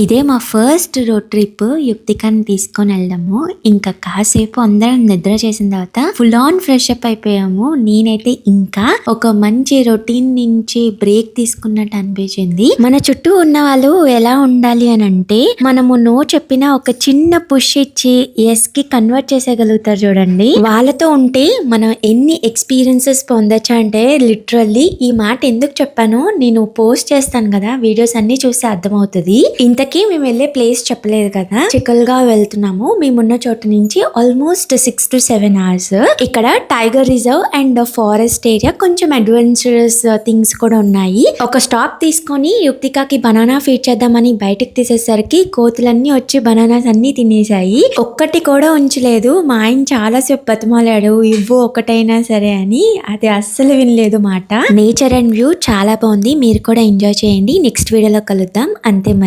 ఇదే మా first road trip యుక్తికాన్ని తీసుకొని వెళ్ళాము ఇంకా కాసేపు అందరం నిద్ర చేసిన తర్వాత ఫుల్ ఆన్ ఫ్రెష్ అప్ అయిపోయాము. నేనైతే ఇంకా ఒక మంచి రొటీన్ నుంచి బ్రేక్ తీసుకున్నట్టు అనిపించింది. మన చుట్టూ ఉన్న వాళ్ళు ఎలా ఉండాలి అని అంటే మనము నో చెప్పిన ఒక చిన్న పుష్ ఇచ్చి ఎస్కి కన్వర్ట్ చేసేయగలుగుతారు చూడండి. వాళ్ళతో ఉంటే మనం ఎన్ని ఎక్స్పీరియన్సెస్ పొందొచ్చు అంటే లిటరల్లీ ఈ మాట ఎందుకు చెప్పాను నేను పోస్ట్ చేస్తాను కదా. వీడియోస్ అన్ని చూస్తే అర్థమవుతుంది. ఇంతకీ మేము వెళ్ళే ప్లేస్ చెప్పలేదు కదా. చిక్కల్గా వెళ్తున్నాము. మేమున్న చోటు నుంచి almost six to seven hours ఇక్కడ tiger reserve and forest area కొంచెం అడ్వెంచరస్ థింగ్స్ uh, కూడా ఉన్నాయి. ఒక స్టాప్ తీసుకొని యుక్తికాకి బనానా ఫీడ్ చేద్దామని బయటకు తీసేసరికి కోతులన్నీ వచ్చి బనానాస్ అన్ని తినేసాయి ఒక్కటి కూడా ఉంచలేదు. మా ఆయన చాలా సేపు బతిమాలాడు. ఇవ్వు ఒకటైనా సరే అని. అది అస్సలు వినలేదు మాట. నేచర్ అండ్ వ్యూ చాలా బాగుంది. మీరు కూడా ఎంజాయ్ చేయండి. నెక్స్ట్ వీడియోలో కలుద్దాం. అంతే మరి.